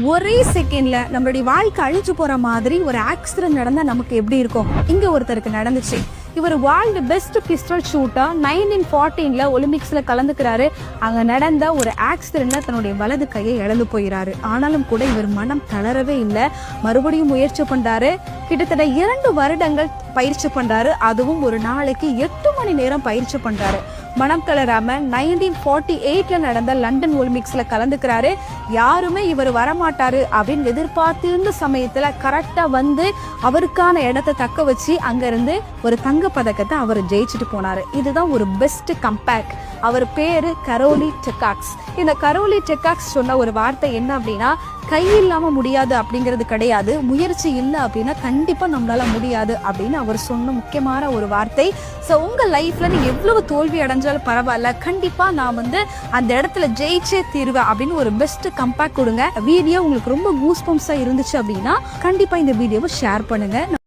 ஒரே செகண்ட்ல நம்மளுடைய வாழ்க்கை அழிஞ்சு போற மாதிரி ஒரு ஆக்சிடென்ட் நடந்தா நமக்கு எப்படி இருக்கும்? இங்க ஒருத்தருக்கு நடந்துச்சு. இவர் world best pistol shooter nineteen ஃபார்ட்டீன்ல ஒலிம்பிக்ஸ்ல கலந்துக்கிறாரு. அங்க நடந்த ஒரு ஆக்சிடென்ட்ல தன்னுடைய வலது கையை இழந்து போயிறாரு. ஆனாலும் கூட இவர் மனம் தளரவே இல்லை. மறுபடியும் முயற்சி பண்றாரு. கிட்டத்தட்ட இரண்டு வருடங்கள் பயிற்சி பண்றாரு. அதுவும் ஒரு நாளைக்கு எட்டு மணி நேரம் பயிற்சி பண்றாரு. மனம் தளராம நைன்டீன் ஃபார்ட்டி எயிட்ல நடந்த லண்டன் ஒலிம்பிக்ஸ்ல கலந்துக்கிறாரு. யாருமே இவர் வரமாட்டாரு அப்படின்னு எதிர்பார்த்திருந்த சமயத்துல கரெக்டா வந்து அவருக்கான இடத்தை தக்க வச்சு அங்க இருந்து ஒரு தங்க பதக்கத்தை அவர் ஜெயிச்சுட்டு போனாரு. இதுதான் ஒரு பெஸ்ட் கம்பேக் அவர் பேரு கரோலி டெக்காக்ஸ். இந்த கரோலி டெக்காக்ஸ் சொன்ன ஒரு வார்த்தை என்ன அப்படின்னா கை இல்லாமல் முடியாது அப்படிங்கிறது கிடையாது. முயற்சி இல்லை அப்படின்னா கண்டிப்பாக நம்மளால முடியாது அப்படின்னு அவர் சொன்ன முக்கியமான ஒரு வார்த்தை. ஸோ உங்கள் லைஃப்பில் நீங்கள் எவ்வளவு தோல்வி அடைஞ்சாலும் பரவாயில்ல. கண்டிப்பாக நான் வந்து அந்த இடத்துல ஜெயிச்சே தீருவேன் அப்படின்னு ஒரு பெஸ்ட் கம்பேக் கொடுங்க. வீடியோ உங்களுக்கு ரொம்ப கூஸ் இருந்துச்சு அப்படின்னா கண்டிப்பாக இந்த வீடியோவை ஷேர் பண்ணுங்கள்